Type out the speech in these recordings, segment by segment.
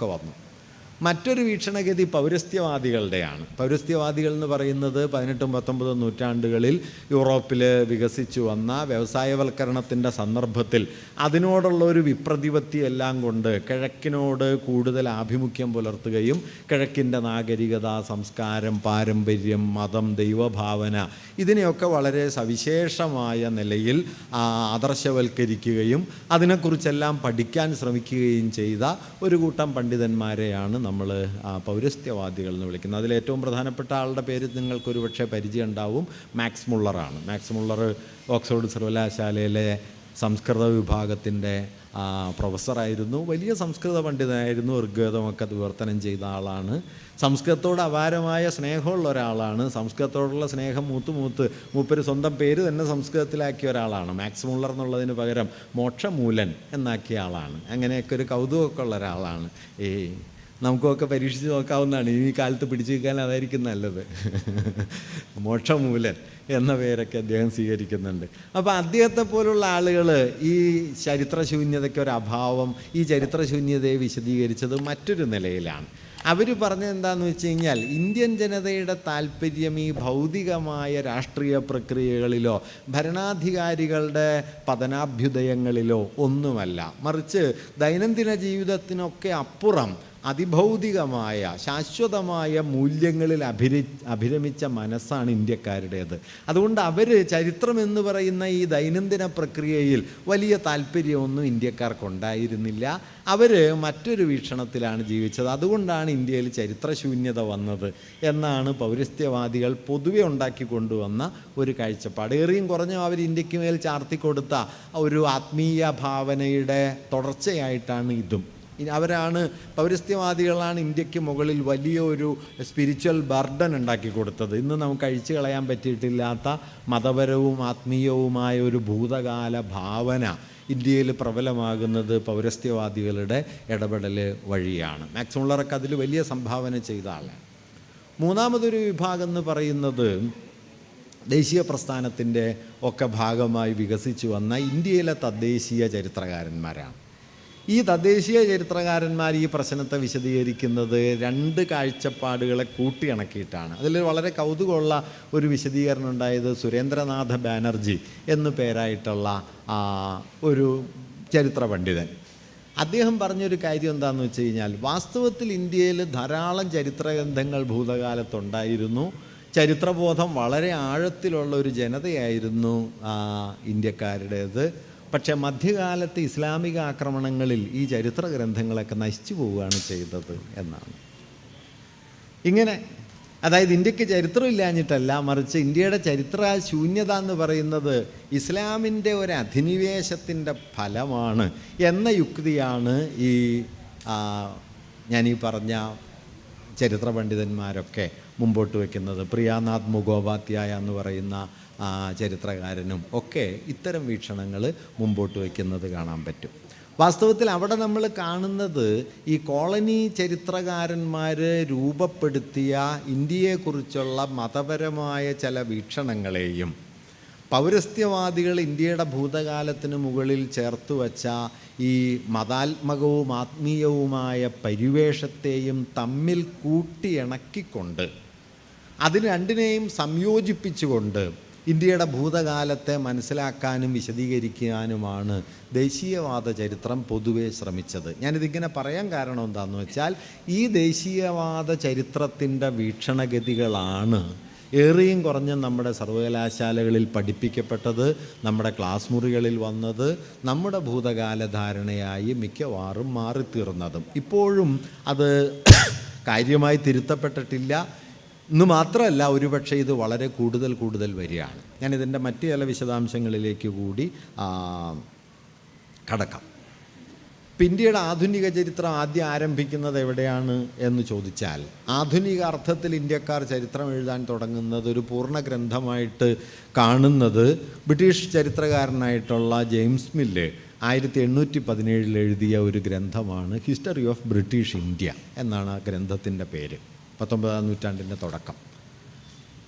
ഒക്കെ വന്നു മറ്റൊരു വീക്ഷണഗതി പൗരസ്ത്യവാദികളുടെയാണ്. പൗരസ്ത്യവാദികൾ എന്ന് പറയുന്നത് പതിനെട്ടും പത്തൊമ്പതും നൂറ്റാണ്ടുകളിൽ യൂറോപ്പിൽ വികസിച്ചു വന്ന വ്യവസായവൽക്കരണത്തിന്റെ സന്ദർഭത്തിൽ അതിനോടുള്ള ഒരു വിപ്രതിപത്തി എല്ലാം കൊണ്ട് കിഴക്കിനോട് കൂടുതൽ ആഭിമുഖ്യം പുലർത്തുകയും കിഴക്കിന്റെ നാഗരികത സംസ്കാരം പാരമ്പര്യം മതം ദൈവഭാവന ഇതിനെയൊക്കെ വളരെ സവിശേഷമായ നിലയിൽ ആദർശവൽക്കരിക്കുകയും അതിനെക്കുറിച്ചെല്ലാം പഠിക്കാൻ ശ്രമിക്കുകയും ചെയ്ത ഒരു കൂട്ടം പണ്ഡിതന്മാരെയാണ് നമ്മൾ പൗരസ്ത്യവാദികൾ എന്ന് വിളിക്കുന്നത് അതിൽ ഏറ്റവും പ്രധാനപ്പെട്ട ആളുടെ പേര് നിങ്ങൾക്കൊരു പക്ഷേ പരിചയം ഉണ്ടാവും മാക്സ് മുള്ളറാണ്. മാക്സ് മുള്ളർ ഓക്സ്ഫോർഡ് സർവകലാശാലയിലെ സംസ്കൃത വിഭാഗത്തിന്റെ പ്രൊഫസറായിരുന്നു. വലിയ സംസ്കൃത പണ്ഡിതനായിരുന്നു ഋഗ്വേദമൊക്കെ വിവർത്തനം ചെയ്ത ആളാണ്. സംസ്കൃതത്തോട് അപാരമായ സ്നേഹമുള്ള ഒരാളാണ്. സംസ്കൃതത്തോടുള്ള സ്നേഹം മൂത്ത് മൂത്ത് മൂപ്പര് സ്വന്തം പേര് തന്നെ സംസ്കൃതത്തിലാക്കിയ ഒരാളാണ്. മാക്സ് മുള്ളർ എന്നുള്ളതിന് പകരം മോക്ഷമൂലൻ എന്നാക്കിയ ആളാണ്. അങ്ങനെയൊക്കെ ഒരു കൗതുകമൊക്കെ ഉള്ള ഒരാളാണ്. ഏയ് നമുക്കൊക്കെ പരീക്ഷിച്ച് നോക്കാവുന്നതാണ്. ഈ കാലത്ത് പിടിച്ചു നിൽക്കാൻ അതായിരിക്കും നല്ലത്. മോക്ഷമൂലൻ എന്ന പേരൊക്കെ അദ്ദേഹം സ്വീകരിക്കുന്നുണ്ട്. അപ്പോൾ അദ്ദേഹത്തെ പോലുള്ള ആളുകൾ ഈ ചരിത്രശൂന്യതയ്ക്ക് ഒരു അഭാവം ഈ ചരിത്രശൂന്യതയെ വിശദീകരിച്ചത് മറ്റൊരു നിലയിലാണ്. അവർ പറഞ്ഞത് എന്താണെന്ന് വെച്ച് കഴിഞ്ഞാൽ ഇന്ത്യൻ ജനതയുടെ താല്പര്യം ഈ ഭൗതികമായ രാഷ്ട്രീയ പ്രക്രിയകളിലോ ഭരണാധികാരികളുടെ പതനാഭ്യുദയങ്ങളിലോ ഒന്നുമല്ല. മറിച്ച് ദൈനംദിന ജീവിതത്തിനൊക്കെ അപ്പുറം അതിഭൗതികമായ ശാശ്വതമായ മൂല്യങ്ങളിൽ അഭിര അഭിരമിച്ച മനസ്സാണ് ഇന്ത്യക്കാരുടേത്. അതുകൊണ്ട് അവർ ചരിത്രം എന്ന് പറയുന്ന ഈ ദൈനംദിന പ്രക്രിയയിൽ വലിയ താല്പര്യമൊന്നും ഇന്ത്യക്കാർക്കുണ്ടായിരുന്നില്ല. അവർ മറ്റൊരു വീക്ഷണത്തിലാണ് ജീവിച്ചത്. അതുകൊണ്ടാണ് ഇന്ത്യയിൽ ചരിത്രശൂന്യത വന്നത് എന്നാണ് പൗരസ്ത്യവാദികൾ പൊതുവെ ഉണ്ടാക്കി കൊണ്ടുവന്ന ഒരു കാഴ്ചപ്പാട്. ഏറിയും കുറഞ്ഞും അവർ ഇന്ത്യയ്ക്ക് മേൽ ചാർത്തിക്കൊടുത്ത ഒരു ആത്മീയ ഭാവനയുടെ തുടർച്ചയായിട്ടാണ് ഇതും. അവരാണ് പൗരസ്ത്യവാദികളാണ് ഇന്ത്യയ്ക്ക് മുകളിൽ വലിയൊരു സ്പിരിച്വൽ ബർഡൻ ഉണ്ടാക്കി കൊടുത്തത്. ഇന്ന് നമുക്ക് അഴിച്ചു കളയാൻ പറ്റിയിട്ടില്ലാത്ത മതപരവും ആത്മീയവുമായ ഒരു ഭൂതകാല ഭാവന ഇന്ത്യയിൽ പ്രബലമാകുന്നത് പൗരസ്ത്യവാദികളുടെ ഇടപെടൽ വഴിയാണ്. മാക്സ് അതിൽ വലിയ സംഭാവന ചെയ്ത ആളാണ്. മൂന്നാമതൊരു വിഭാഗം എന്ന് പറയുന്നത് ദേശീയ പ്രസ്ഥാനത്തിന്റെ ഒക്കെ ഭാഗമായി വികസിച്ചു വന്ന ഇന്ത്യയിലെ തദ്ദേശീയ ചരിത്രകാരന്മാരാണ്. ഈ തദ്ദേശീയ ചരിത്രകാരന്മാർ ഈ പ്രശ്നത്തെ വിശദീകരിക്കുന്നത് രണ്ട് കാഴ്ചപ്പാടുകളെ കൂട്ടിയിണക്കിയിട്ടാണ്. അതിൽ വളരെ കൗതുകമുള്ള ഒരു വിശദീകരണം ഉണ്ടായത് സുരേന്ദ്രനാഥ ബാനർജി എന്നു പേരായിട്ടുള്ള ഒരു ചരിത്ര പണ്ഡിതൻ. അദ്ദേഹം പറഞ്ഞൊരു കാര്യം എന്താണെന്ന് വെച്ച് കഴിഞ്ഞാൽ വാസ്തവത്തിൽ ഇന്ത്യയിൽ ധാരാളം ചരിത്രഗ്രന്ഥങ്ങൾ ഭൂതകാലത്തുണ്ടായിരുന്നു. ചരിത്രബോധം വളരെ ആഴത്തിലുള്ള ഒരു ജനതയായിരുന്നു ഇന്ത്യക്കാരുടേത്. പക്ഷേ മധ്യകാലത്ത് ഇസ്ലാമിക ആക്രമണങ്ങളിൽ ഈ ചരിത്ര ഗ്രന്ഥങ്ങളൊക്കെ നശിച്ചു പോവുകയാണ് ചെയ്തത് എന്നാണ്. ഇങ്ങനെ അതായത് ഇന്ത്യയ്ക്ക് ചരിത്രമില്ലാഞ്ഞിട്ടല്ല മറിച്ച് ഇന്ത്യയുടെ ചരിത്ര ശൂന്യത എന്ന് പറയുന്നത് ഇസ്ലാമിന്റെ ഒരു അധിനിവേശത്തിന്റെ ഫലമാണ് എന്ന യുക്തിയാണ് ഈ ഞാൻ ഈ പറഞ്ഞ ചരിത്ര പണ്ഡിതന്മാരൊക്കെ മുമ്പോട്ട് വയ്ക്കുന്നത്. പ്രിയാനാഥ് മുഖോപാധ്യായ എന്ന് പറയുന്ന ചരിത്രകാരനും ഒക്കെ ഇത്തരം വീക്ഷണങ്ങൾ മുമ്പോട്ട് വയ്ക്കുന്നത് കാണാൻ പറ്റും. വാസ്തവത്തിൽ അവിടെ നമ്മൾ കാണുന്നത് ഈ കോളനി ചരിത്രകാരന്മാർ രൂപപ്പെടുത്തിയ ഇന്ത്യയെക്കുറിച്ചുള്ള മതപരമായ ചില വീക്ഷണങ്ങളെയും പൗരസ്ത്യവാദികൾ ഇന്ത്യയുടെ ഭൂതകാലത്തിന് മുകളിൽ ചേർത്ത് വച്ച ഈ മതാത്മകവും ആത്മീയവുമായ പരിവേഷത്തെയും തമ്മിൽ കൂട്ടിയിണക്കിക്കൊണ്ട് അതിന് രണ്ടിനെയും സംയോജിപ്പിച്ചുകൊണ്ട് ഇന്ത്യയുടെ ഭൂതകാലത്തെ മനസ്സിലാക്കാനും വിശദീകരിക്കാനുമാണ് ദേശീയവാദ ചരിത്രം പൊതുവെ ശ്രമിച്ചത്. ഞാനിതിങ്ങനെ പറയാൻ കാരണം എന്താണെന്ന് വെച്ചാൽ ഈ ദേശീയവാദ ചരിത്രത്തിന്റെ വീക്ഷണഗതികളാണ് ഏറെയും കുറഞ്ഞ നമ്മുടെ സർവകലാശാലകളിൽ പഠിപ്പിക്കപ്പെട്ടത് നമ്മുടെ ക്ലാസ് മുറികളിൽ വന്നത് നമ്മുടെ ഭൂതകാല ധാരണയായി മിക്കവാറും മാറിത്തീർന്നതും. ഇപ്പോഴും അത് കാര്യമായി തിരുത്തപ്പെട്ടിട്ടില്ല. ഇന്ന് മാത്രമല്ല ഒരുപക്ഷെ ഇത് വളരെ കൂടുതൽ കൂടുതൽ വരികയാണ്. ഞാൻ ഇതിന്റെ മറ്റ് ചില വിശദാംശങ്ങളിലേക്ക് കൂടി കടക്കാം. ഇന്ത്യയുടെ ആധുനിക ചരിത്രം ആദ്യം ആരംഭിക്കുന്നത് എവിടെയാണ് എന്ന് ചോദിച്ചാൽ ആധുനിക അർത്ഥത്തിൽ ഇന്ത്യക്കാർ ചരിത്രം എഴുതാൻ തുടങ്ങുന്നത് ഒരു പൂർണ ഗ്രന്ഥമായിട്ട് കാണുന്നത് ബ്രിട്ടീഷ് ചരിത്രകാരനായിട്ടുള്ള ജെയിംസ് മില്ല് ആയിരത്തി എണ്ണൂറ്റി പതിനേഴിൽ എഴുതിയ ഒരു ഗ്രന്ഥമാണ് ഹിസ്റ്ററി ഓഫ് ബ്രിട്ടീഷ് ഇന്ത്യ എന്നാണ് ആ ഗ്രന്ഥത്തിന്റെ പേര്. പത്തൊമ്പതാം നൂറ്റാണ്ടിന്റെ തുടക്കം.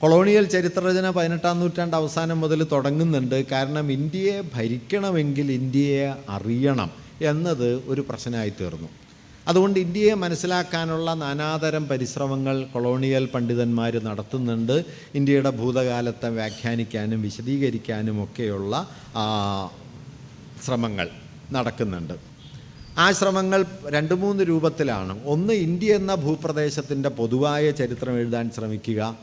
കൊളോണിയൽ ചരിത്രരചന പതിനെട്ടാം നൂറ്റാണ്ട് അവസാനം മുതൽ തുടങ്ങുന്നുണ്ട്. കാരണം ഇന്ത്യയെ ഭരിക്കണമെങ്കിൽ ഇന്ത്യയെ അറിയണം എന്നത് ഒരു പ്രശ്നമായി തീർന്നു. അതുകൊണ്ട് ഇന്ത്യയെ മനസ്സിലാക്കാനുള്ള നാനാതരം പരിശ്രമങ്ങൾ കൊളോണിയൽ പണ്ഡിതന്മാർ നടത്തുന്നുണ്ട്. ഇന്ത്യയുടെ ഭൂതകാലത്തെ വ്യാഖ്യാനിക്കാനും വിശദീകരിക്കാനും ഒക്കെയുള്ള ശ്രമങ്ങൾ നടക്കുന്നുണ്ട്. ആ ശ്രമങ്ങൾ രണ്ട് മൂന്ന് രൂപത്തിലാണ്. ഒന്ന് ഇന്ത്യ എന്ന ഭൂപ്രദേശത്തിന്റെ പൊതുവായ ചരിത്രം എഴുതാൻ ശ്രമിക്കുക.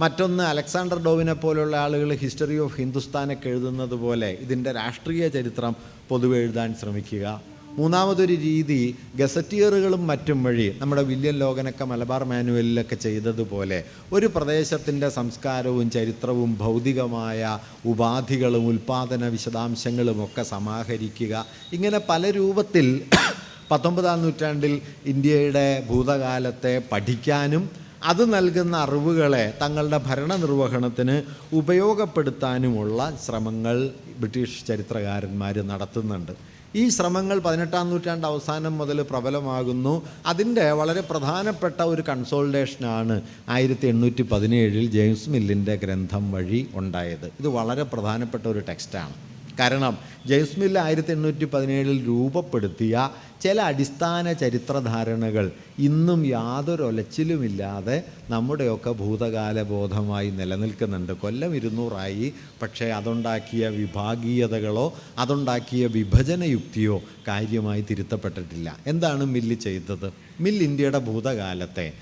മറ്റൊന്ന് അലക്സാണ്ടർ ഡോവിനെ പോലുള്ള ആളുകൾ ഹിസ്റ്ററി ഓഫ് ഹിന്ദുസ്ഥാനൊക്കെ എഴുതുന്നത് പോലെ ഇതിന്റെ രാഷ്ട്രീയ ചരിത്രം പൊതുവെ എഴുതാൻ ശ്രമിക്കുക. മൂന്നാമതൊരു രീതി ഗസറ്റിയറുകളും മറ്റും വഴി നമ്മുടെ വില്യം ലോകനൊക്കെ മലബാർ മാനുവലിലൊക്കെ ചെയ്തതുപോലെ ഒരു പ്രദേശത്തിന്റെ സംസ്കാരവും ചരിത്രവും ഭൗതികമായ ഉപാധികളും ഉൽപാദന വിശദാംശങ്ങളും ഒക്കെ സമാഹരിക്കുക. ഇങ്ങനെ പല രൂപത്തിൽ പത്തൊമ്പതാം നൂറ്റാണ്ടിൽ ഇന്ത്യയുടെ ഭൂതകാലത്തെ പഠിക്കാനും അത് നൽകുന്ന അറിവുകളെ തങ്ങളുടെ ഭരണനിർവഹണത്തിന് ഉപയോഗപ്പെടുത്താനുമുള്ള ശ്രമങ്ങൾ ബ്രിട്ടീഷ് ചരിത്രകാരന്മാർ നടത്തുന്നുണ്ട്. ഈ ശ്രമങ്ങൾ പതിനെട്ടാം നൂറ്റാണ്ട് അവസാനം മുതൽ പ്രബലമാകുന്നു. അതിന്റെ വളരെ പ്രധാനപ്പെട്ട ഒരു കൺസോൾട്ടേഷനാണ് ആയിരത്തി എണ്ണൂറ്റി പതിനേഴിൽ ജെയിംസ് മില്ലിന്റെ ഗ്രന്ഥം വഴി ഉണ്ടായത്. ഇത് വളരെ പ്രധാനപ്പെട്ട ഒരു ടെക്സ്റ്റാണ്. കാരണം ജെയിംസ് ആയിരത്തി എണ്ണൂറ്റി പതിനേഴിൽ രൂപപ്പെടുത്തിയ ചില അടിസ്ഥാന ചരിത്രധാരണകൾ ഇന്നും യാതൊരു ഒലച്ചിലുമില്ലാതെ നമ്മുടെയൊക്കെ ഭൂതകാല ബോധമായി നിലനിൽക്കുന്നുണ്ട്. കൊല്ലം ഇരുന്നൂറായി. പക്ഷേ അതുണ്ടാക്കിയ വിഭാഗീയതകളോ അതുണ്ടാക്കിയ വിഭജന യുക്തിയോ കാര്യമായി തിരുത്തപ്പെട്ടിട്ടില്ല. എന്താണ് മില്ല് ചെയ്തത്? മില്ല് ഇന്ത്യയുടെ ഭൂതകാലത്തെ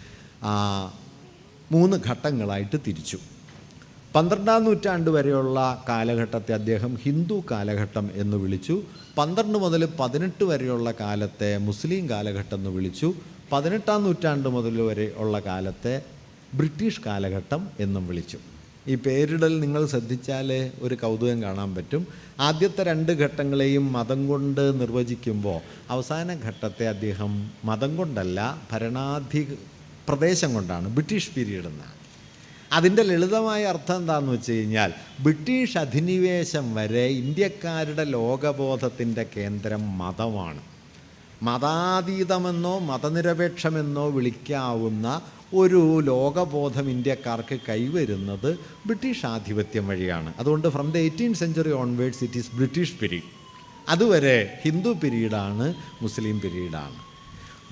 മൂന്ന് ഘട്ടങ്ങളായിട്ട് തിരിച്ചു. പന്ത്രണ്ടാം നൂറ്റാണ്ട് വരെയുള്ള കാലഘട്ടത്തെ അദ്ദേഹം ഹിന്ദു കാലഘട്ടം എന്ന് വിളിച്ചു. പന്ത്രണ്ട് മുതൽ പതിനെട്ട് വരെയുള്ള കാലത്തെ മുസ്ലിം കാലഘട്ടം എന്ന് വിളിച്ചു. പതിനെട്ടാം നൂറ്റാണ്ട് മുതൽ വരെ ഉള്ള കാലത്തെ ബ്രിട്ടീഷ് കാലഘട്ടം എന്നും വിളിച്ചു. ഈ പേരിടൽ നിങ്ങൾ ശ്രദ്ധിച്ചാൽ ഒരു കൗതുകം കാണാൻ പറ്റും. ആദ്യത്തെ രണ്ട് ഘട്ടങ്ങളെയും മതം കൊണ്ട് നിർവചിക്കുമ്പോൾ അവസാന ഘട്ടത്തെ അദ്ദേഹം മതം കൊണ്ടല്ല ഭരണാധി പ്രദേശം കൊണ്ടാണ് ബ്രിട്ടീഷ് പീരീഡ് എന്നാണ്. അതിന്റെ ലളിതമായ അർത്ഥം എന്താണെന്ന് വെച്ച് കഴിഞ്ഞാൽ ബ്രിട്ടീഷ് അധിനിവേശം വരെ ഇന്ത്യക്കാരുടെ ലോകബോധത്തിന്റെ കേന്ദ്രം മതമാണ്. മതാതീതമെന്നോ മതനിരപേക്ഷമെന്നോ വിളിക്കാവുന്ന ഒരു ലോകബോധം ഇന്ത്യക്കാർക്ക് കൈവരുന്നത് ബ്രിട്ടീഷ് ആധിപത്യം വഴിയാണ്. അതുകൊണ്ട് from the eighteen century onwards it is British period അതുവരെ ഹിന്ദു പിരീഡാണ് മുസ്ലിം പീരീഡാണ്.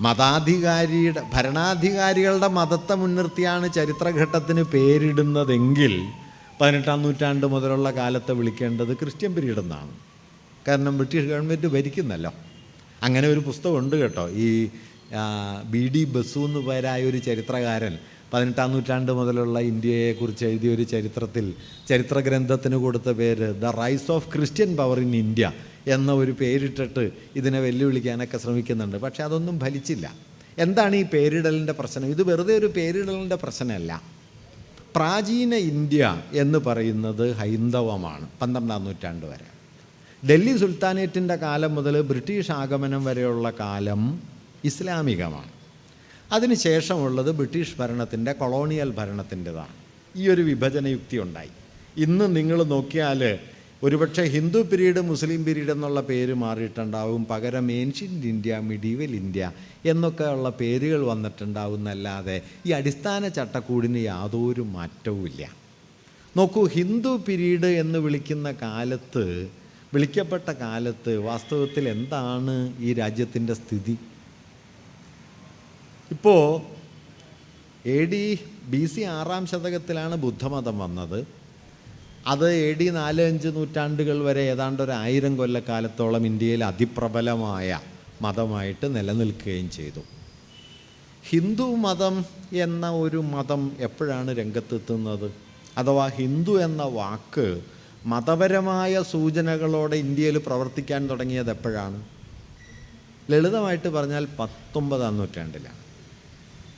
മതാധികാരിയുടെ ഭരണാധികാരികളുടെ മതത്തെ മുൻനിർത്തിയാണ് ചരിത്രഘട്ടത്തിന് പേരിടുന്നതെങ്കിൽ പതിനെട്ടാം നൂറ്റാണ്ട് മുതലുള്ള കാലത്തെ വിളിക്കേണ്ടത് ക്രിസ്ത്യൻ പീരീഡ് എന്നാണ് കാരണം ബ്രിട്ടീഷ് ഗവൺമെന്റ് ഭരിക്കുന്നല്ലോ. അങ്ങനെ ഒരു പുസ്തകമുണ്ട് കേട്ടോ. ഈ ബി ഡി ബസു എന്ന് പേരായ ഒരു ചരിത്രകാരൻ പതിനെട്ടാം നൂറ്റാണ്ട് മുതലുള്ള ഇന്ത്യയെക്കുറിച്ച് എഴുതിയ ഒരു ചരിത്രത്തിൽ ചരിത്രഗ്രന്ഥത്തിന് കൊടുത്ത പേര് the rise of Christian power in India. എന്ന ഒരു പേരിട്ടിട്ട് ഇതിനെ വെല്ലുവിളിക്കാനൊക്കെ ശ്രമിക്കുന്നുണ്ട്. പക്ഷേ അതൊന്നും ഫലിച്ചില്ല. എന്താണ് ഈ പേരിടലിന്റെ പ്രശ്നം? ഇത് വെറുതെ ഒരു പേരിടലിന്റെ പ്രശ്നമല്ല. പ്രാചീന ഇന്ത്യ എന്ന് പറയുന്നത് ഹൈന്ദവമാണ് പന്ത്രണ്ടാം നൂറ്റാണ്ട് വരെ. ഡൽഹി സുൽത്താനേറ്റിന്റെ കാലം മുതൽ ബ്രിട്ടീഷ് ആഗമനം വരെയുള്ള കാലം ഇസ്ലാമികമാണ്. അതിനുശേഷമുള്ളത് ബ്രിട്ടീഷ് ഭരണത്തിന്റെ കൊളോണിയൽ ഭരണത്തിന്റെതാണ്. ഈ ഒരു വിഭജന യുക്തി ഉണ്ടായി. ഇന്ന് നിങ്ങൾ നോക്കിയാൽ ഒരുപക്ഷെ ഹിന്ദു പീരീഡ് മുസ്ലിം പീരീഡ് എന്നുള്ള പേര് മാറിയിട്ടുണ്ടാവും. പകരം ഏൻഷ്യന്റ് ഇന്ത്യ മിഡീവൽ ഇന്ത്യ എന്നൊക്കെ ഉള്ള പേരുകൾ വന്നിട്ടുണ്ടാവുന്നല്ലാതെ ഈ അടിസ്ഥാന ചട്ടക്കൂടിന് യാതൊരു മാറ്റവുമില്ല. നോക്കൂ ഹിന്ദു പീരീഡ് എന്ന് വിളിക്കുന്ന കാലത്ത് വിളിക്കപ്പെട്ട കാലത്ത് വാസ്തവത്തിൽ എന്താണ് ഈ രാജ്യത്തിന്റെ സ്ഥിതി? ഇപ്പോൾ എ ഡി ബി സി ആറാം ശതകത്തിലാണ് ബുദ്ധമതം വന്നത്. അത് എ ഡി നാല് അഞ്ച് നൂറ്റാണ്ടുകൾ വരെ ഏതാണ്ട് ഒരു ആയിരം കൊല്ലക്കാലത്തോളം ഇന്ത്യയിൽ അതിപ്രബലമായ മതമായിട്ട് നിലനിൽക്കുകയും ചെയ്തു. ഹിന്ദു മതം എന്ന ഒരു മതം എപ്പോഴാണ് രംഗത്തെത്തുന്നത്? അഥവാ ഹിന്ദു എന്ന വാക്ക് മതപരമായ സൂചനകളോടെ ഇന്ത്യയിൽ പ്രവർത്തിക്കാൻ തുടങ്ങിയത് എപ്പോഴാണ്? ലളിതമായിട്ട് പറഞ്ഞാൽ പത്തൊമ്പതാം നൂറ്റാണ്ടിലാണ്.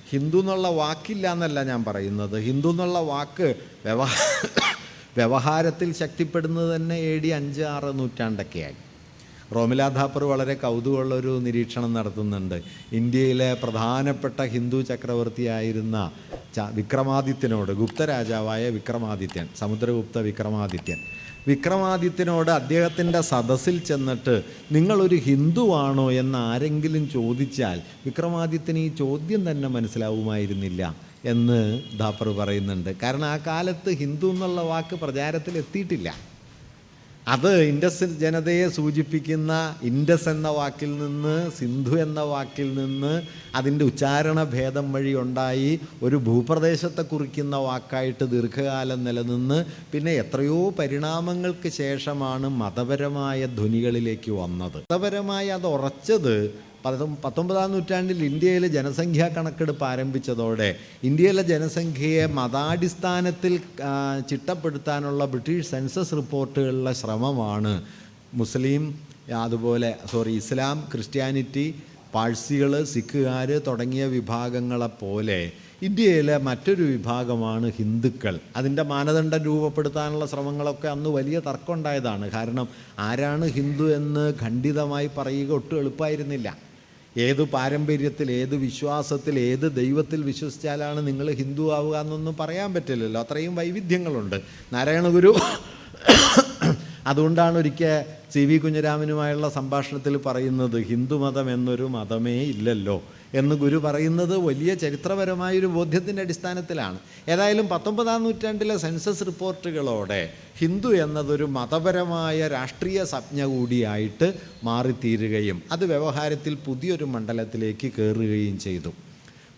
ഹിന്ദു എന്നുള്ള വാക്കില്ല എന്നല്ല ഞാൻ പറയുന്നത്. ഹിന്ദു എന്നുള്ള വാക്ക് വ്യവഹാ വ്യവഹാരത്തിൽ ശക്തിപ്പെടുന്നത് തന്നെ എ ഡി അഞ്ച് ആറ് നൂറ്റാണ്ടൊക്കെയായി. റോമില ഥാപ്പർ വളരെ കൗതുകമുള്ള ഒരു നിരീക്ഷണം നടത്തുന്നുണ്ട്. ഇന്ത്യയിലെ പ്രധാനപ്പെട്ട ഹിന്ദു ചക്രവർത്തിയായിരുന്ന ച വിക്രമാദിത്യനോട് ഗുപ്തരാജാവായ വിക്രമാദിത്യൻ സമുദ്രഗുപ്ത വിക്രമാദിത്യൻ. വിക്രമാദിത്യനോട് അദ്ദേഹത്തിന്റെ സദസ്സിൽ ചെന്നിട്ട് നിങ്ങളൊരു ഹിന്ദുവാണോ എന്ന് ആരെങ്കിലും ചോദിച്ചാൽ വിക്രമാദിത്യന് ഈ ചോദ്യം തന്നെ മനസ്സിലാവുമായിരുന്നില്ല എന്ന് ദാപ്പർ പറയുന്നുണ്ട്. കാരണം ആ കാലത്ത് ഹിന്ദു എന്നുള്ള വാക്ക് പ്രചാരത്തിൽ എത്തിയിട്ടില്ല. അത് ഇൻഡസ് ജനതയെ സൂചിപ്പിക്കുന്ന ഇൻഡസ് എന്ന വാക്കിൽ നിന്ന് സിന്ധു എന്ന വാക്കിൽ നിന്ന് അതിന്റെ ഉച്ചാരണ ഭേദം വഴി ഉണ്ടായി ഒരു ഭൂപ്രദേശത്തെ കുറിക്കുന്ന വാക്കായിട്ട് ദീർഘകാലം നിലനിന്ന് പിന്നെ എത്രയോ പരിണാമങ്ങൾക്ക് ശേഷമാണ് മതപരമായ ധ്വനികളിലേക്ക് വന്നത്. മതപരമായി അത് ഉറച്ചത് പത്തൊമ്പതാം നൂറ്റാണ്ടിൽ ഇന്ത്യയിലെ ജനസംഖ്യാ കണക്കെടുപ്പ് ആരംഭിച്ചതോടെ ഇന്ത്യയിലെ ജനസംഖ്യയെ മതാടിസ്ഥാനത്തിൽ ചിട്ടപ്പെടുത്താനുള്ള ബ്രിട്ടീഷ് സെൻസസ് റിപ്പോർട്ടുകളിലെ ശ്രമമാണ് മുസ്ലിം അതുപോലെ സോറി ഇസ്ലാം ക്രിസ്ത്യാനിറ്റി പാഴ്സികൾ സിഖുകാർ തുടങ്ങിയ വിഭാഗങ്ങളെപ്പോലെ ഇന്ത്യയിലെ മറ്റൊരു വിഭാഗമാണ് ഹിന്ദുക്കൾ. അതിന്റെ മാനദണ്ഡം രൂപപ്പെടുത്താനുള്ള ശ്രമങ്ങളൊക്കെ അന്ന് വലിയ തർക്കമുണ്ടായതാണ് കാരണം ആരാണ് ഹിന്ദു എന്ന് ഖണ്ഡിതമായി പറയുക ഒട്ടും എളുപ്പമായിരുന്നില്ല. ഏത് പാരമ്പര്യത്തിൽ ഏത് വിശ്വാസത്തിൽ ഏത് ദൈവത്തിൽ വിശ്വസിച്ചാലാണ് നിങ്ങൾ ഹിന്ദു ആവുക എന്നൊന്നും പറയാൻ പറ്റില്ലല്ലോ. അത്രയും വൈവിധ്യങ്ങളുണ്ട്. നാരായണ ഗുരു അതുകൊണ്ടാണ് ഒരിക്കൽ സി വി കുഞ്ഞിരാമനുമായുള്ള സംഭാഷണത്തിൽ പറയുന്നത് ഹിന്ദുമതം എന്നൊരു മതമേ ഇല്ലല്ലോ. എന്ന് ഗുരു പറയുന്നത് വലിയ ചരിത്രപരമായൊരു ബോധ്യത്തിന്റെ അടിസ്ഥാനത്തിലാണ്. ഏതായാലും പത്തൊമ്പതാം നൂറ്റാണ്ടിലെ സെൻസസ് റിപ്പോർട്ടുകളോടെ ഹിന്ദു എന്നതൊരു മതപരമായ രാഷ്ട്രീയ സംജ്ഞ കൂടിയായിട്ട് മാറിത്തീരുകയും അത് വ്യവഹാരത്തിൽ പുതിയൊരു മണ്ഡലത്തിലേക്ക് കയറുകയും ചെയ്തു.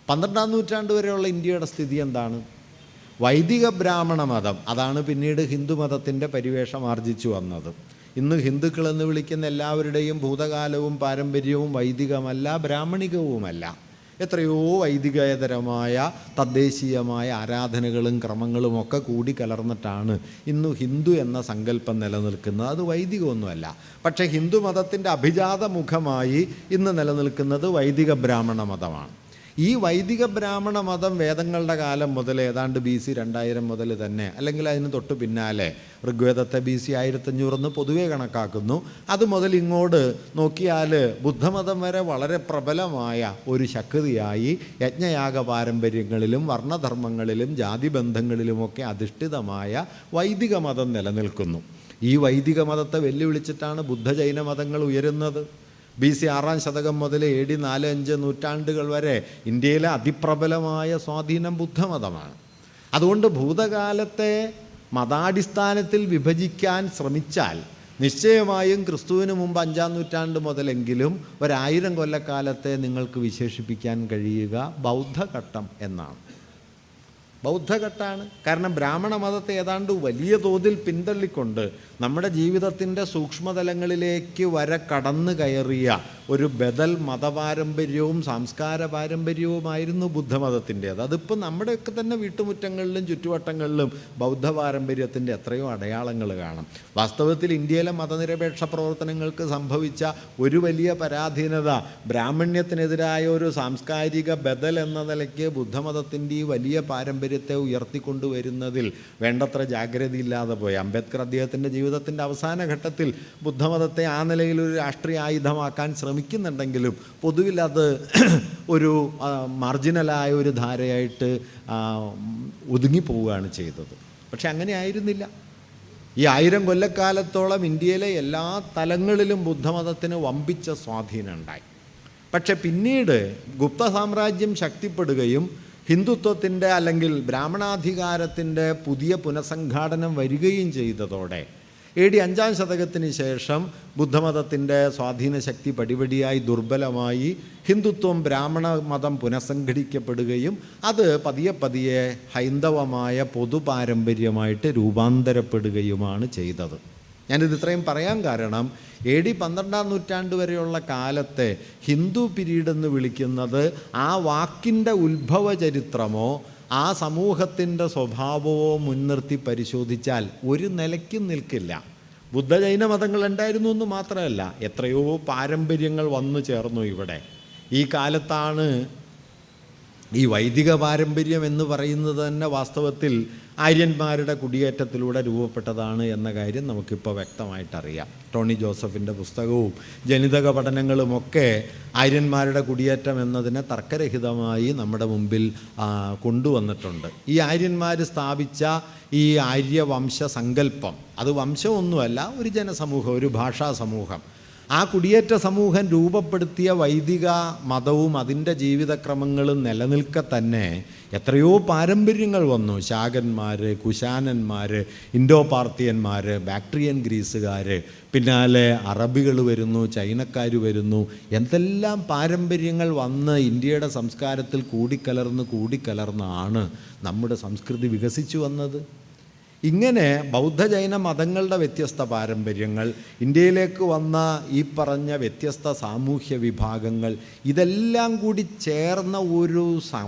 പന്ത്രണ്ടാം നൂറ്റാണ്ട് വരെയുള്ള ഇന്ത്യയുടെ സ്ഥിതി എന്താണ്? വൈദിക ബ്രാഹ്മണ മതം അതാണ് പിന്നീട് ഹിന്ദു ഹിന്ദുമതത്തിന്റെ പരിവേഷം ആർജിച്ചു വന്നത്. ഇന്ന് ഹിന്ദുക്കൾ എന്ന് വിളിക്കുന്ന എല്ലാവരുടെയും ഭൂതകാലവും പാരമ്പര്യവും വൈദികമല്ല ബ്രാഹ്മണികവുമല്ല. എത്രയോ വൈദികേതരമായ തദ്ദേശീയമായ ആരാധനകളും ക്രമങ്ങളും ഒക്കെ കൂടി കലർന്നിട്ടാണ് ഇന്ന് ഹിന്ദു എന്ന സങ്കല്പം നിലനിൽക്കുന്നത്. അത് വൈദികമൊന്നുമല്ല. പക്ഷേ ഹിന്ദു മതത്തിന്റെ അഭിജാത മുഖമായി ഇന്ന് നിലനിൽക്കുന്നത് വൈദിക ബ്രാഹ്മണ മതമാണ്. ഈ വൈദിക ബ്രാഹ്മണ മതം വേദങ്ങളുടെ കാലം മുതൽ ഏതാണ്ട് ബി സി രണ്ടായിരം മുതൽ തന്നെ അല്ലെങ്കിൽ അതിന് തൊട്ട് പിന്നാലെ ഋഗ്വേദത്തെ ബി സി ആയിരത്തഞ്ഞൂറെന്ന് പൊതുവേ കണക്കാക്കുന്നു. അത് മുതൽ ഇങ്ങോട്ട് നോക്കിയാൽ ബുദ്ധമതം വരെ വളരെ പ്രബലമായ ഒരു ശക്തിയായി യജ്ഞയാഗ പാരമ്പര്യങ്ങളിലും വർണധർമ്മങ്ങളിലും ജാതിബന്ധങ്ങളിലുമൊക്കെ അധിഷ്ഠിതമായ വൈദിക മതം നിലനിൽക്കുന്നു. ഈ വൈദിക മതത്തെ വെല്ലുവിളിച്ചിട്ടാണ് ബുദ്ധജൈന മതങ്ങൾ ഉയരുന്നത്. ബി സി ആറാം ശതകം മുതൽ എ ഡി നാല് അഞ്ച് നൂറ്റാണ്ടുകൾ വരെ ഇന്ത്യയിലെ അതിപ്രബലമായ സ്വാധീനം ബുദ്ധമതമാണ് അതുകൊണ്ട് ഭൂതകാലത്തെ മതാടിസ്ഥാനത്തിൽ വിഭജിക്കാൻ ശ്രമിച്ചാൽ നിശ്ചയമായും ക്രിസ്തുവിന് മുമ്പ് അഞ്ചാം നൂറ്റാണ്ട് മുതലെങ്കിലും ഒരായിരം കൊല്ലക്കാലത്തെ നിങ്ങൾക്ക് വിശേഷിപ്പിക്കാൻ കഴിയുക ബൗദ്ധഘട്ടം എന്നാണ്. ബൗദ്ധഘട്ടാണ്. കാരണം ബ്രാഹ്മണ മതത്തെ ഏതാണ്ട് വലിയ തോതിൽ പിന്തള്ളിക്കൊണ്ട് നമ്മുടെ ജീവിതത്തിന്റെ സൂക്ഷ്മതലങ്ങളിലേക്ക് വരെ കടന്നു കയറിയ ഒരു ബദൽ മതപാരമ്പര്യവും സംസ്കാര പാരമ്പര്യവുമായിരുന്നു ബുദ്ധമതത്തിന്റേത്. അതിപ്പോൾ നമ്മുടെയൊക്കെ തന്നെ വീട്ടുമുറ്റങ്ങളിലും ചുറ്റുവട്ടങ്ങളിലും ബൗദ്ധ പാരമ്പര്യത്തിന്റെ എത്രയോ അടയാളങ്ങൾ കാണാം. വാസ്തവത്തിൽ ഇന്ത്യയിലെ മതനിരപേക്ഷ പ്രവർത്തനങ്ങൾക്ക് സംഭവിച്ച ഒരു വലിയ പരാധീനത ബ്രാഹ്മണ്യത്തിനെതിരായ ഒരു സാംസ്കാരിക ബദൽ എന്ന നിലയ്ക്ക് ബുദ്ധമതത്തിന്റെ ഈ വലിയ പാരമ്പര്യത്തെ ഉയർത്തിക്കൊണ്ടുവരുന്നതിൽ വേണ്ടത്ര ജാഗ്രതയില്ലാതെ പോയി. അംബേദ്കർ അദ്ദേഹത്തിന്റെ ജീവിതത്തിന്റെ അവസാന ഘട്ടത്തിൽ ബുദ്ധമതത്തെ ആ നിലയിൽ ഒരു രാഷ്ട്രീയ ആയുധമാക്കാൻ ശ്രമിക്കുന്നുണ്ടെങ്കിലും പൊതുവിൽ അത് ഒരു മാർജിനലായ ഒരു ധാരയായിട്ട് ഒതുങ്ങിപ്പോവുകയാണ് ചെയ്തത്. പക്ഷെ അങ്ങനെ ആയിരുന്നില്ല. ഈ ആയിരം കൊല്ലക്കാലത്തോളം ഇന്ത്യയിലെ എല്ലാ തലങ്ങളിലും ബുദ്ധമതത്തിന് വമ്പിച്ച സ്വാധീനം ഉണ്ടായി. പക്ഷെ പിന്നീട് ഗുപ്ത സാമ്രാജ്യം ശക്തിപ്പെടുകയും ഹിന്ദുത്വത്തിന്റെ അല്ലെങ്കിൽ ബ്രാഹ്മണാധികാരത്തിന്റെ പുതിയ പുനഃസംഘാടനം വരികയും ചെയ്തതോടെ എ ഡി അഞ്ചാം ശതകത്തിന് ശേഷം ബുദ്ധമതത്തിന്റെ സ്വാധീന ശക്തി പടിപടിയായി ദുർബലമായി ഹിന്ദുത്വം ബ്രാഹ്മണ മതം പുനഃസംഘടിക്കപ്പെടുകയും അത് പതിയെ പതിയെ ഹൈന്ദവമായ പൊതുപാരമ്പര്യമായിട്ട് രൂപാന്തരപ്പെടുകയുമാണ് ചെയ്തത്. ഞാനിത് ഇത്രയും പറയാൻ കാരണം എ ഡി പന്ത്രണ്ടാം നൂറ്റാണ്ട് വരെയുള്ള കാലത്തെ ഹിന്ദു പിരീഡ് എന്ന് വിളിക്കുന്നത് ആ വാക്കിന്റെ ഉത്ഭവ ചരിത്രമോ ആ സമൂഹത്തിന്റെ സ്വഭാവമോ മുൻനിർത്തി പരിശോധിച്ചാൽ ഒരു നിലയ്ക്കും നിൽക്കില്ല. ബുദ്ധജൈന മതങ്ങൾ ഉണ്ടായിരുന്നു എന്ന് മാത്രമല്ല എത്രയോ പാരമ്പര്യങ്ങൾ വന്നു ചേർന്നു ഇവിടെ. ഈ കാലത്താണ് ഈ വൈദിക പാരമ്പര്യം എന്ന് പറയുന്നത് തന്നെ വാസ്തവത്തിൽ ആര്യന്മാരുടെ കുടിയേറ്റത്തിലൂടെ രൂപപ്പെട്ടതാണ് എന്ന കാര്യം നമുക്കിപ്പോൾ വ്യക്തമായിട്ടറിയാം. ടോണി ജോസഫിന്റെ പുസ്തകവും ജനിതക പഠനങ്ങളുമൊക്കെ ആര്യന്മാരുടെ കുടിയേറ്റം എന്നതിനെ തർക്കരഹിതമായി നമ്മുടെ മുമ്പിൽ കൊണ്ടുവന്നിട്ടുണ്ട്. ഈ ആര്യന്മാർ സ്ഥാപിച്ച ഈ ആര്യവംശ സങ്കല്പം അത് വംശമൊന്നുമല്ല ഒരു ജനസമൂഹം ഒരു ഭാഷാ സമൂഹം. ആ കുടിയേറ്റ സമൂഹം രൂപപ്പെടുത്തിയ വൈദിക മതവും അതിന്റെ ജീവിതക്രമങ്ങളും നിലനിൽക്കെ തന്നെ എത്രയോ പാരമ്പര്യങ്ങൾ വന്നു. ശാകന്മാർ കുശാനന്മാർ ഇൻഡോ പാർത്തിയന്മാർ ബാക്ട്രിയൻ ഗ്രീസുകാർ പിന്നാലെ അറബികൾ വരുന്നു ചൈനക്കാർ വരുന്നു. എന്തെല്ലാം പാരമ്പര്യങ്ങൾ വന്ന് ഇന്ത്യയുടെ സംസ്കാരത്തിൽ കൂടിക്കലർന്ന് കൂടിക്കലർന്നാണ് നമ്മുടെ സംസ്കൃതി വികസിച്ചു വന്നത്? ഇങ്ങനെ ബൗദ്ധ ജൈന മതങ്ങളുടെ വ്യത്യസ്ത പാരമ്പര്യങ്ങൾ ഇന്ത്യയിലേക്ക് വന്ന ഈ പറഞ്ഞ വ്യത്യസ്ത സാമൂഹ്യ വിഭാഗങ്ങൾ ഇതെല്ലാം കൂടി ചേർന്ന ഒരു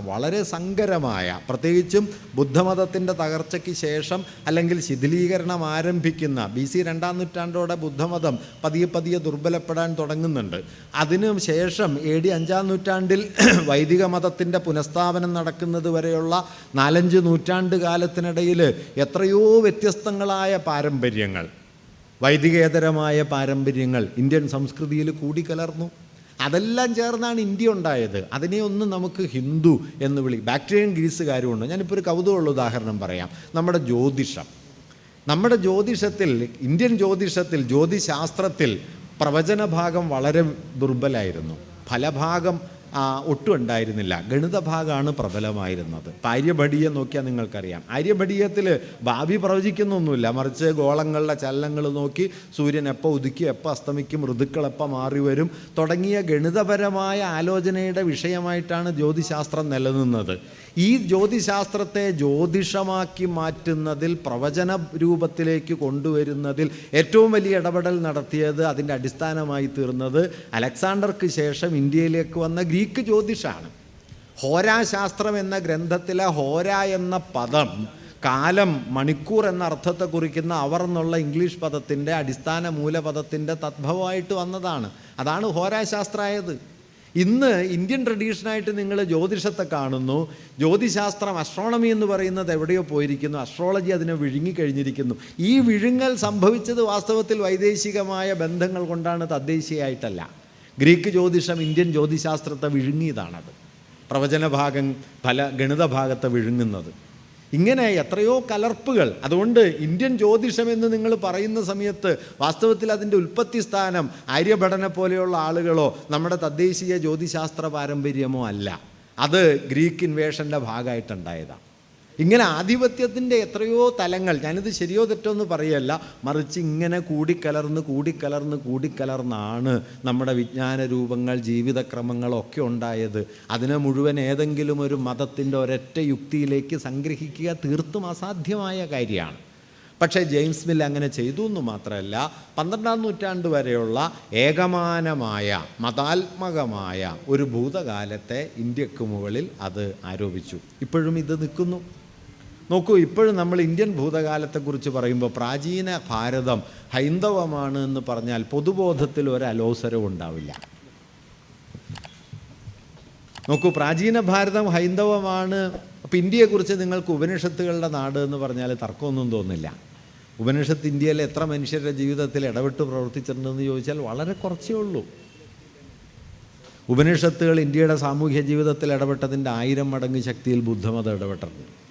വളരെ സങ്കരമായ പ്രത്യേകിച്ചും ബുദ്ധമതത്തിന്റെ തകർച്ചയ്ക്ക് ശേഷം അല്ലെങ്കിൽ ശിഥിലീകരണം ആരംഭിക്കുന്ന ബി സി രണ്ടാം നൂറ്റാണ്ടോടെ ബുദ്ധമതം പതിയെ പതിയെ ദുർബലപ്പെടാൻ തുടങ്ങുന്നുണ്ട്. അതിനു ശേഷം എ ഡി അഞ്ചാം നൂറ്റാണ്ടിൽ വൈദിക മതത്തിന്റെ പുനഃസ്ഥാപനം നടക്കുന്നത് വരെയുള്ള നാലഞ്ച് നൂറ്റാണ്ട് കാലത്തിനിടയിൽ എത്രയോ വ്യത്യസ്തങ്ങളായ പാരമ്പര്യങ്ങൾ വൈദികേതരമായ പാരമ്പര്യങ്ങൾ ഇന്ത്യൻ സംസ്കൃതിയിൽ കൂടിക്കലർന്നു. അതെല്ലാം ചേർന്നാണ് ഇന്ത്യ ഉണ്ടായത്. അതിനെ ഒന്ന് നമുക്ക് ഹിന്ദു എന്ന് വിളി ബാക്ടീരിയൻ ഗ്രീസുകാരുമുണ്ട് ഞാനിപ്പോൾ ഒരു കൗതുകമുള്ള ഉദാഹരണം പറയാം. നമ്മുടെ ജ്യോതിഷം. നമ്മുടെ ജ്യോതിഷത്തിൽ ഇന്ത്യൻ ജ്യോതിഷത്തിൽ ജ്യോതിശാസ്ത്രത്തിൽ പ്രവചന ഭാഗം വളരെ ദുർബലായിരുന്നു. ഫലഭാഗം ഒട്ടും ഉണ്ടായിരുന്നില്ല ഗണിത ഭാഗമാണ് പ്രബലമായിരുന്നത്. ഇപ്പം ആര്യഭടീയം നോക്കിയാൽ നിങ്ങൾക്കറിയാം. ആര്യഭടീയത്തിൽ ഭാവി പ്രവചിക്കുന്നൊന്നുമില്ല. മറിച്ച് ഗോളങ്ങളുടെ ചലനങ്ങൾ നോക്കി സൂര്യൻ എപ്പോൾ ഉദിക്കും എപ്പോൾ അസ്തമിക്കും ഋതുക്കൾ എപ്പോൾ മാറി വരും തുടങ്ങിയ ഗണിതപരമായ ആലോചനയുടെ വിഷയമായിട്ടാണ് ജ്യോതിശാസ്ത്രം നിലനിന്നത്. ഈ ജ്യോതിശാസ്ത്രത്തെ ജ്യോതിഷമാക്കി മാറ്റുന്നതിൽ പ്രവചന രൂപത്തിലേക്ക് കൊണ്ടുവരുന്നതിൽ ഏറ്റവും വലിയ ഇടപെടൽ നടത്തിയത് അതിന്റെ അടിസ്ഥാനമായി തീർന്നത് അലക്സാണ്ടർക്ക് ശേഷം ഇന്ത്യയിലേക്ക് വന്ന ഗ്രീക്ക് ജ്യോതിഷാണ്. ഹോരാശാസ്ത്രം എന്ന ഗ്രന്ഥത്തിലെ ഹോര എന്ന പദം കാലം മണിക്കൂർ എന്ന അർത്ഥത്തെ കുറിക്കുന്ന അവർ എന്നുള്ള ഇംഗ്ലീഷ് പദത്തിന്റെ അടിസ്ഥാന മൂലപദത്തിന്റെ തദ്ഭവമായിട്ട് വന്നതാണ്. അതാണ് ഹോരാശാസ്ത്രമായത് ഇന്ന് ഇന്ത്യൻ ട്രഡീഷനായിട്ട് നിങ്ങൾ ജ്യോതിഷത്തെ കാണുന്നു. ജ്യോതിശാസ്ത്രം അസ്ട്രോണമി എന്ന് പറയുന്നത് എവിടെയോ പോയിരിക്കുന്നു. അസ്ട്രോളജി അതിനെ വിഴുങ്ങിക്കഴിഞ്ഞിരിക്കുന്നു ഈ വിഴുങ്ങൽ സംഭവിച്ചത് വാസ്തവത്തിൽ വൈദേശികമായ ബന്ധങ്ങൾ കൊണ്ടാണ് തദ്ദേശീയമായിട്ടല്ല. ഗ്രീക്ക് ജ്യോതിഷം ഇന്ത്യൻ ജ്യോതിശാസ്ത്രത്തെ വിഴുങ്ങിയതാണത്. പ്രവചന ഭാഗം ഫല ഗണിത ഭാഗത്തെ വിഴുങ്ങുന്നത്. ഇങ്ങനെ എത്രയോ കലർപ്പുകൾ. അതുകൊണ്ട് ഇന്ത്യൻ ജ്യോതിഷം എന്ന് നിങ്ങൾ പറയുന്ന സമയത്ത് വാസ്തവത്തിൽ അതിന്റെ ഉൽപ്പത്തി സ്ഥാനം ആര്യഭടനെ പോലെയുള്ള ആളുകളോ നമ്മുടെ തദ്ദേശീയ ജ്യോതിശാസ്ത്ര പാരമ്പര്യമോ അല്ല. അത് ഗ്രീക്ക് ഇൻവേഷന്റെ ഭാഗമായിട്ടുണ്ടായതാണ്. ഇങ്ങനെ ആധിപത്യത്തിന്റെ എത്രയോ തലങ്ങൾ ഞാനിത് ശരിയോ തെറ്റോ എന്ന് പറയല്ല മറിച്ച് ഇങ്ങനെ കൂടിക്കലർന്ന് കൂടിക്കലർന്ന് കൂടിക്കലർന്നാണ് നമ്മുടെ വിജ്ഞാന രൂപങ്ങൾ ജീവിതക്രമങ്ങളൊക്കെ ഉണ്ടായത്. അതിനെ മുഴുവൻ ഏതെങ്കിലും ഒരു മതത്തിന്റെ ഒരൊറ്റ യുക്തിയിലേക്ക് സംഗ്രഹിക്കുക തീർത്തും അസാധ്യമായ കാര്യമാണ്. പക്ഷേ ജെയിംസ് മിൽ അങ്ങനെ ചെയ്തു എന്ന് മാത്രമല്ല പന്ത്രണ്ടാം നൂറ്റാണ്ട് വരെയുള്ള ഏകമാനമായ മതാത്മകമായ ഒരു ഭൂതകാലത്തെ ഇന്ത്യയ്ക്ക് മുകളിൽ അത് ആരോപിച്ചു. ഇപ്പോഴും ഇത് നിൽക്കുന്നു. നോക്കൂ ഇപ്പോഴും നമ്മൾ ഇന്ത്യൻ ഭൂതകാലത്തെക്കുറിച്ച് പറയുമ്പോൾ പ്രാചീന ഭാരതം ഹൈന്ദവമാണ് എന്ന് പറഞ്ഞാൽ പൊതുബോധത്തിൽ ഒരു ഉണ്ടാവില്ല. നോക്കൂ പ്രാചീന ഭാരതം ഹൈന്ദവമാണ്. അപ്പം ഇന്ത്യയെക്കുറിച്ച് നിങ്ങൾക്ക് ഉപനിഷത്തുകളുടെ നാട് എന്ന് പറഞ്ഞാൽ തർക്കമൊന്നും തോന്നില്ല. ഉപനിഷത്ത് ഇന്ത്യയിലെ എത്ര മനുഷ്യരുടെ ജീവിതത്തിൽ ഇടപെട്ട് പ്രവർത്തിച്ചിട്ടുണ്ടെന്ന് ചോദിച്ചാൽ വളരെ കുറച്ചേ ഉള്ളൂ. ഉപനിഷത്തുകൾ ഇന്ത്യയുടെ സാമൂഹ്യ ജീവിതത്തിൽ ഇടപെട്ടതിന്റെ ആയിരം മടങ്ങ് ശക്തിയിൽ ബുദ്ധമതം ഇടപെട്ടിട്ടുണ്ട്.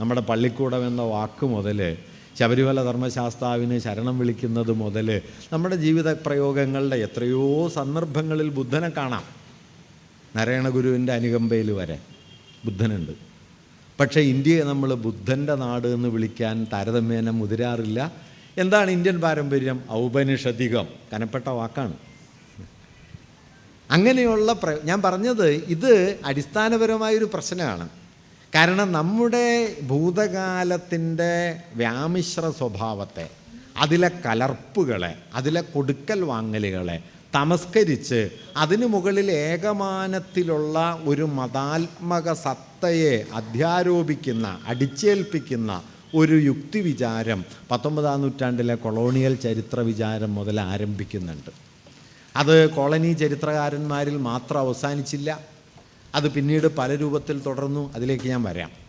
നമ്മുടെ പള്ളിക്കൂടം എന്ന വാക്ക് മുതൽ ശബരിമല ധർമ്മശാസ്താവിനെ ശരണം വിളിക്കുന്നത് മുതൽ നമ്മുടെ ജീവിത പ്രയോഗങ്ങളുടെ എത്രയോ സന്ദർഭങ്ങളിൽ ബുദ്ധനെ കാണാം. നാരായണ ഗുരുവിന്റെ അനുകമ്പയിൽ വരെ ബുദ്ധനുണ്ട്. പക്ഷേ ഇന്ത്യയെ നമ്മൾ ബുദ്ധന്റെ നാട് എന്ന് വിളിക്കാൻ താരതമ്യേന മുതിരാറില്ല. എന്താണ് ഇന്ത്യൻ പാരമ്പര്യം? ഔപനിഷധികം കനപ്പെട്ട വാക്കാണ്. അങ്ങനെയുള്ള പ്ര ഞാൻ പറഞ്ഞത് ഇത് അടിസ്ഥാനപരമായൊരു പ്രശ്നമാണ്. കാരണം നമ്മുടെ ഭൂതകാലത്തിന്റെ വ്യാമിശ്ര സ്വഭാവത്തെ അതിലെ കലർപ്പുകളെ അതിലെ കൊടുക്കൽ വാങ്ങലുകളെ തമസ്കരിച്ച് അതിനു മുകളിൽ ഏകമാനത്തിലുള്ള ഒരു മതാത്മക സത്തയെ അധ്യാരോപിക്കുന്ന അടിച്ചേൽപ്പിക്കുന്ന ഒരു യുക്തി വിചാരം പത്തൊമ്പതാം നൂറ്റാണ്ടിലെ കൊളോണിയൽ ചരിത്ര വിചാരം മുതൽ ആരംഭിക്കുന്നുണ്ട്. അത് കോളനി ചരിത്രകാരന്മാരിൽ മാത്രം അവസാനിച്ചില്ല. അത് പിന്നീട് പല രൂപത്തിൽ തുടർന്നു. അതിലേക്ക് ഞാൻ വരാം.